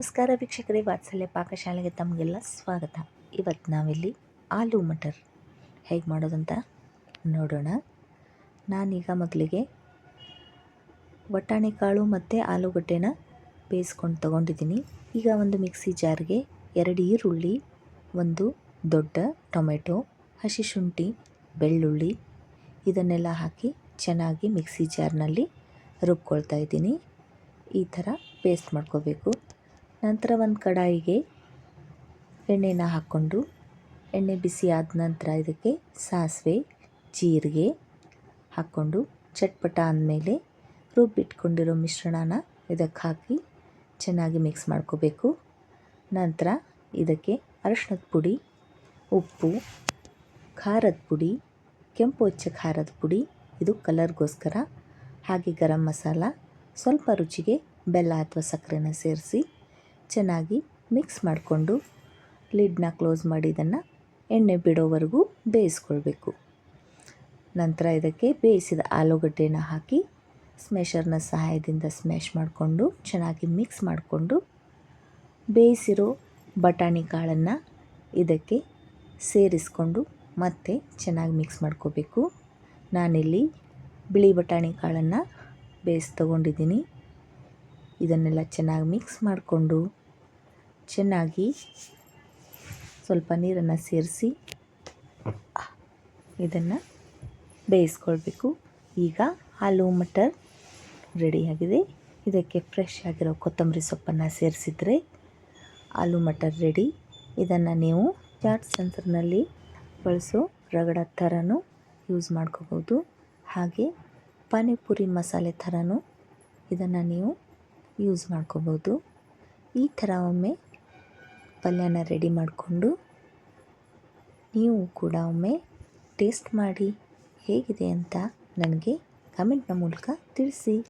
ನಮಸ್ಕಾರ ವೀಕ್ಷಕರೇ, ವಾತ್ಸಲ್ಯ ಪಾಕಶಾಲೆಗೆ ತಮಗೆಲ್ಲ ಸ್ವಾಗತ. ಇವತ್ತು ನಾವಿಲ್ಲಿ ಆಲೂ ಮಟರ್ ಹೇಗೆ ಮಾಡೋದಂತ ನೋಡೋಣ. ನಾನೀಗ ಮೊದಲಿಗೆ ಬಟಾಣಿ ಕಾಳು ಮತ್ತು ಆಲೂಗಡ್ಡೆನ ಬೇಯಿಸ್ಕೊಂಡು ತೊಗೊಂಡಿದ್ದೀನಿ. ಈಗ ಒಂದು ಮಿಕ್ಸಿ ಜಾರ್ಗೆ ಎರಡು ಈರುಳ್ಳಿ, ಒಂದು ದೊಡ್ಡ ಟೊಮೆಟೊ, ಹಸಿ ಶುಂಠಿ, ಬೆಳ್ಳುಳ್ಳಿ ಇದನ್ನೆಲ್ಲ ಹಾಕಿ ಚೆನ್ನಾಗಿ ಮಿಕ್ಸಿ ಜಾರ್ನಲ್ಲಿ ರುಬ್ಕೊಳ್ತಾ ಇದ್ದೀನಿ. ಈ ಥರ ಪೇಸ್ಟ್ ಮಾಡ್ಕೋಬೇಕು. ನಂತರ ಒಂದು ಕಡಾಯಿಗೆ ಎಣ್ಣೆನ ಹಾಕ್ಕೊಂಡು ಎಣ್ಣೆ ಬಿಸಿ ಆದ ನಂತರ ಇದಕ್ಕೆ ಸಾಸಿವೆ, ಜೀರಿಗೆ ಹಾಕ್ಕೊಂಡು ಚಟ್ಪಟ ಅಂದಮೇಲೆ ರುಬ್ಬಿಟ್ಕೊಂಡಿರೋ ಮಿಶ್ರಣನ ಇದಕ್ಕೆ ಹಾಕಿ ಚೆನ್ನಾಗಿ ಮಿಕ್ಸ್ ಮಾಡ್ಕೋಬೇಕು. ನಂತರ ಇದಕ್ಕೆ ಅರಶಿನದ ಪುಡಿ, ಉಪ್ಪು, ಖಾರದ ಪುಡಿ, ಕೆಂಪು ಹೆಚ್ಚ ಖಾರದ ಪುಡಿ, ಇದು ಕಲರ್ಗೋಸ್ಕರ ಹಾಗೆ ಗರಂ ಮಸಾಲ, ಸ್ವಲ್ಪ ರುಚಿಗೆ ಬೆಲ್ಲ ಅಥವಾ ಸಕ್ಕರೆನ ಸೇರಿಸಿ ಚೆನ್ನಾಗಿ ಮಿಕ್ಸ್ ಮಾಡಿಕೊಂಡು ಲಿಡ್ನ ಕ್ಲೋಸ್ ಮಾಡಿ ಇದನ್ನು ಎಣ್ಣೆ ಬಿಡೋವರೆಗೂ ಬೇಯಿಸ್ಕೊಳ್ಬೇಕು. ನಂತರ ಇದಕ್ಕೆ ಬೇಯಿಸಿದ ಆಲೂಗಡ್ಡೆನ ಹಾಕಿ ಸ್ಮೇಷರ್ನ ಸಹಾಯದಿಂದ ಸ್ಮ್ಯಾಶ್ ಮಾಡಿಕೊಂಡು ಚೆನ್ನಾಗಿ ಮಿಕ್ಸ್ ಮಾಡಿಕೊಂಡು ಬೇಯಿಸಿರೋ ಬಟಾಣಿ ಕಾಳನ್ನು ಇದಕ್ಕೆ ಸೇರಿಸ್ಕೊಂಡು ಮತ್ತೆ ಚೆನ್ನಾಗಿ ಮಿಕ್ಸ್ ಮಾಡ್ಕೋಬೇಕು. ನಾನಿಲ್ಲಿ ಬಿಳಿ ಬಟಾಣಿ ಕಾಳನ್ನು ಬೇಯಿಸಿ ತೊಗೊಂಡಿದ್ದೀನಿ. ಇದನ್ನೆಲ್ಲ ಚೆನ್ನಾಗಿ ಮಿಕ್ಸ್ ಮಾಡಿಕೊಂಡು ಚೆನ್ನಾಗಿ ಸ್ವಲ್ಪ ನೀರನ್ನು ಸೇರಿಸಿ ಇದನ್ನು ಬೇಯಿಸ್ಕೊಳ್ಬೇಕು. ಈಗ ಆಲೂ ಮಟರ್ ರೆಡಿಯಾಗಿದೆ. ಇದಕ್ಕೆ ಫ್ರೆಶ್ ಆಗಿರೋ ಕೊತ್ತಂಬರಿ ಸೊಪ್ಪನ್ನು ಸೇರಿಸಿದರೆ ಆಲೂ ಮಟರ್ ರೆಡಿ. ಇದನ್ನು ನೀವು ಚಾಟ್ ಸೆನ್ಸರ್ನಲ್ಲಿ ಬಳಸೋ ರಗಡ ಥರನೂ ಯೂಸ್ ಮಾಡ್ಕೋಬೋದು. ಹಾಗೆ ಪಾನಿಪುರಿ ಮಸಾಲೆ ಥರನೂ ಇದನ್ನು ನೀವು ಯೂಸ್ ಮಾಡ್ಕೋಬೋದು. ಈ ಥರ ಒಮ್ಮೆ ಪಲ್ಯನ ರೆಡಿ ಮಾಡಿಕೊಂಡು ನೀವು ಕೂಡ ಒಮ್ಮೆ ಟೇಸ್ಟ್ ಮಾಡಿ ಹೇಗಿದೆ ಅಂತ ನನಗೆ ಕಮೆಂಟ್ನ ಮೂಲಕ ತಿಳಿಸಿ.